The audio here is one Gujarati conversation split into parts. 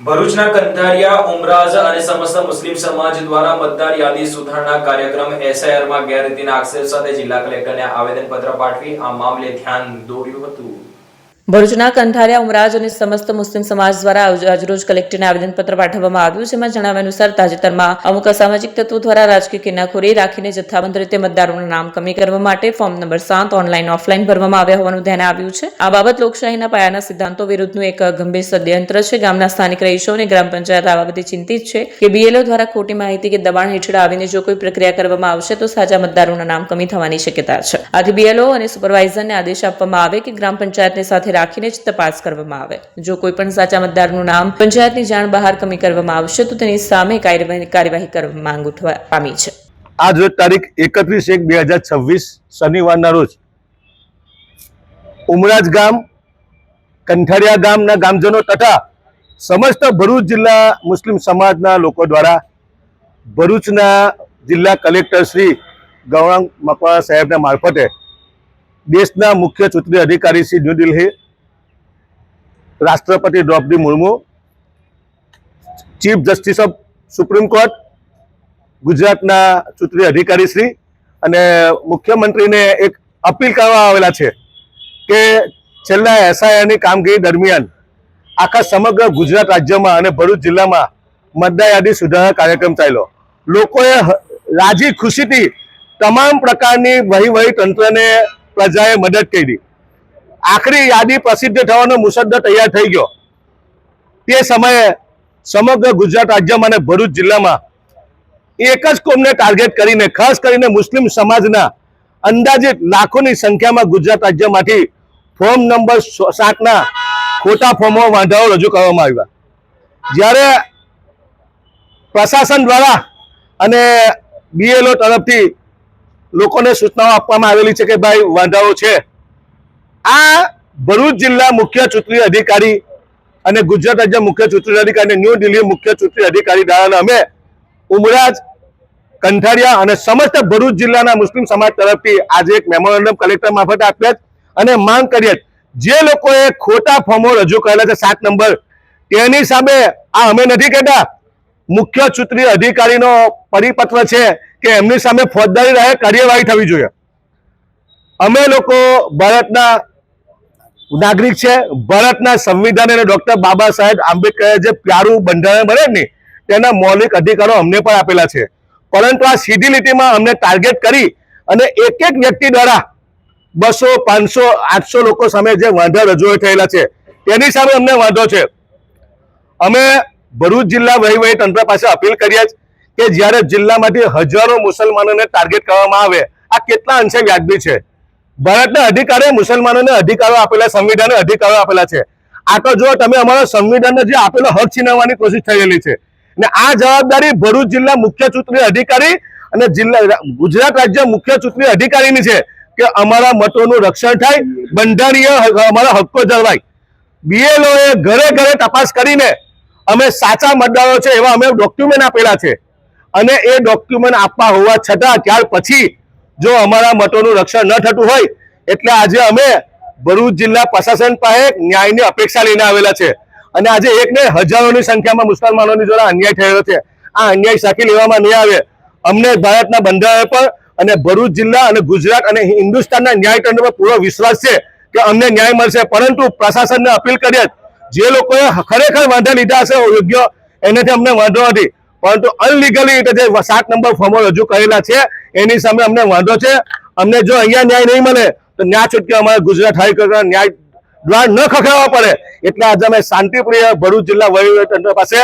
ભરૂચના કંધારિયા, ઉમરાજ અને સમસ્ત મુસ્લિમ સમાજ દ્વારા મતદાર યાદી સુધારણા કાર્યક્રમ એસઆઈઆરમાં ગેરરીતિના આક્ષેપ સાથે જિલ્લા કલેક્ટરને આવેદનપત્ર પાઠવી આ મામલે ધ્યાન દોર્યું હતું. ભરૂચના કંઠારિયા ઉમરાજ અને સમસ્ત મુસ્લિમ સમાજ દ્વારા આજ- આજરોજ કલેક્ટરને આવેદનપત્ર પાઠવવામાં આવ્યું જેમાં જણાવ્યા અનુસાર તાજેતરમાં અમુક અસામાજિક તત્વો દ્વારા રાજકીય કિનાખોરી રાખીને જથ્થાબંધ રીતે મતદારોનું નામ કમી કરવા માટે ફોર્મ નંબર સાત ઓનલાઈન, ઓફલાઈન ભરવામાં આવ્યા હોવાનું ધ્યાન આવ્યું છે. આ બાબત લોકશાહીના પાયાના સિદ્ધાંતો વિરુદ્ધનું એક ગંભીર ષડયંત્ર છે. ગામના સ્થાનિક રહીશો અને ગ્રામ પંચાયત આ બાબતે ચિંતિત છે કે બીએલઓ દ્વારા ખોટી માહિતી કે દબાણ હેઠળ આવીને જો કોઈ પ્રક્રિયા કરવામાં આવશે તો સાચા મતદારોના નામ કમી થવાની શક્યતા છે. આથી બીએલઓ અને સુપરવાઇઝરને આદેશ આપવામાં આવે કે ગ્રામ પંચાયતને સાથે રાખીને જ તપાસ કરવામાં આવે. જો કોઈ પણ સાચા મતદારનું નામ પંચાયતની જાણ બહાર કમી કરવામાં આવશે, તો તેની સામે કાર્યવાહી કરવા માંગ ઉઠવા પામી છે. આજ રોજ તારીખ એકત્રીસ એક બે હજાર છવ્વીસ, શનિવારના રોજ ઉમરાજ ગામ, કંઠારિયા ગામના ગામજનો તથા સમસ્ત ભરૂચ જિલ્લા મુસ્લિમ સમાજના લોકો દ્વારા ભરૂચના જિલ્લા કલેક્ટર શ્રી ગૌરાંગ મકવાણા સાહેબના મારફતે દેશના મુખ્ય ચૂંટણી અધિકારી શ્રી ન્યૂ દિલ્હી રાષ્ટ્રપતિ Droupadi Murmu, chief justice of supreme court, ગુજરાતના ચૂંટણી અધિકારી શ્રી અને મુખ્યમંત્રીને એક અપીલ કરવા આવેલા છે કે છેલ્લા એસઆઈઆરની કામગીરી દરમિયાન આખા સમગ્ર ગુજરાત રાજ્યમાં અને ભરૂચ જિલ્લામાં મતદાર યાદી સુધારણા કાર્યક્રમ ચાલ્યો. લોકોએ રાજી ખુશીથી તમામ પ્રકારની વહીવહી તંત્રને પ્રજાએ મદદ કરી. આખરી યાદી પ્રસિદ્ધ થવાનો મુસદ્દો તૈયાર થઈ ગયો. તે સમયે સમગ્ર ગુજરાત રાજ્યમાં અને ભરૂચ જિલ્લામાં એક જ કોમને ટાર્ગેટ કરીને, ખાસ કરીને મુસ્લિમ સમાજના અંદાજિત લાખોની સંખ્યામાં ગુજરાત રાજ્યમાંથી ફોર્મ નંબર સાતના ખોટા ફોર્મો વાંધાઓ રજૂ કરવામાં આવ્યા. જ્યારે પ્રશાસન દ્વારા અને બીએલઓ તરફથી લોકોને સૂચનાઓ આપવામાં આવેલી છે કે ભાઈ વાંધાઓ છે આ ભરૂચ જિલ્લા મુખ્ય ચૂંટણી અધિકારી અને ગુજરાત રાજ્ય મુખ્ય ચૂંટણી અધિકારી ન્યૂ દિલ્હી મુખ્ય ચૂંટણી અધિકારી દ્વારા અમે ઉમરાજ, કંઠારિયા અને સમસ્ત ભરૂચ જિલ્લાના મુસ્લિમ સમાજ તરફથી આજે એક મેમોરેન્ડમ કલેક્ટર મારફતે આપ્યા છે અને માંગ કરીએ જે લોકોએ ખોટા ફોર્મો રજૂ કરેલા છે સાત નંબર, તેની સામે આ અમે નથી કહેતા. મુખ્ય ચૂંટણી અધિકારીનો પરિપત્ર છે કે એમની સામે ફોજદારી રહે, કાર્યવાહી થવી જોઈએ. અમે લોકો ભારતના નાગરિક છે, ભારતના સંવિધાન અને ડોક્ટર બાબા સાહેબ આંબેડકરે જે પ્યારું બંધારણ બને ને, તેના મૌલિક અધિકારો અમને પણ આપેલા છે. પરંતુ આ સીધી લીટીમાં અમને ટાર્ગેટ કરી અને એક એક વ્યક્તિ દ્વારા બસો, પાંચસો, આઠસો લોકો સામે જે વાંધા રજૂ થયેલા છે, તેની સામે અમને વાંધો છે. અમે ભરૂચ જિલ્લા વહીવટી તંત્ર પાસે અપીલ કરીએ કે જ્યારે જિલ્લામાંથી હજારો મુસલમાનોને ટાર્ગેટ કરવામાં આવે, આ કેટલા અંશે વ્યાજબી છે? ભારતના અધિકારે મુસલમાનોને અધિકારો આપેલા સંવિધાને અધિકારો આપેલા છે. આ તો જો તમે અમારા સંવિધાનને જે આપેલો હક છીનવવાની કોશિશ થયેલી છે. ને આ જવાબદારી ભરૂચ જિલ્લા મુખ્ય ચૂંટણી અધિકારી અને જિલ્લા ગુજરાત રાજ્ય મુખ્ય ચૂંટણી અધિકારીની છે કે અમારા મતોનું રક્ષણ થાય, બંધારણીય અમારા હક્કો જળવાય. બીએલઓએ ઘરે ઘરે તપાસ કરીને અમે સાચા મતદારો છે એવા અમે ડોક્યુમેન્ટ આપેલા છે. અને એ ડોક્યુમેન્ટ આપવા હોવા છતાં ત્યાર પછી જો અમારા મતોનું રક્ષણ ન થતું હોય, એટલે આજે અમે ભરૂચ જિલ્લા પ્રશાસન પાસે ન્યાયની અપેક્ષા લઈને આવેલા છે. અને આજે એક ને હજારોની સંખ્યામાં મુસલમાનોની દ્વારા અન્યાય થયેલો છે. આ અન્યાય સાકી લેવામાં નહીં આવે. અમને ભારતના બંધારણ પર અને ભરૂચ જિલ્લા અને ગુજરાત અને હિન્દુસ્તાનના ન્યાયતંત્ર પર પૂરો વિશ્વાસ છે કે અમને ન્યાય મળશે. પરંતુ પ્રશાસનને અપીલ કરીએ જે. લોકોએ ખરેખર વાંધા લીધા હશે યોગ્ય એનાથી અમને વાંધો નથી. પરંતુ અનલીગલી રીતે જે સાત નંબર ફોર્મો રજૂ કરેલા છે, એની સામે અમને વાંધો છે. અમને જો અહીંયા ન્યાય નહીં મળે, તો ન્યાય છૂટકે અમારે ગુજરાત હાઈકોર્ટના ન્યાય દ્વાર ન ખખડાવવા પડે. એટલે આજે અમે શાંતિપ્રિય ભરૂચ જિલ્લા વહીવટીતંત્ર પાસે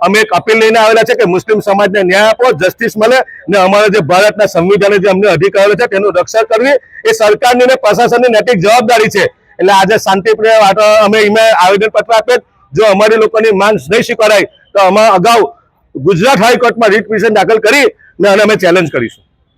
અમે એક અપીલ લઈને આવેલા છે કે મુસ્લિમ સમાજને ન્યાય આપો, જસ્ટિસ મળે ને અમારા જે ભારતના સંવિધાને જે અમને અધિકારો છે તેનું રક્ષણ કરવી. એ સરકારની અને પ્રશાસનની નૈતિક જવાબદારી છે. એટલે આજે શાંતિપ્રિય અમે એમાં આવેદનપત્ર આપે જો અમારી લોકોની માંગ નહીં સ્વીકારાય, તો અમે અગાઉ ગુજરાત હાઈકોર્ટમાં રીટ પિટિશન દાખલ કરી અને અમે ચેલેન્જ કરીશું.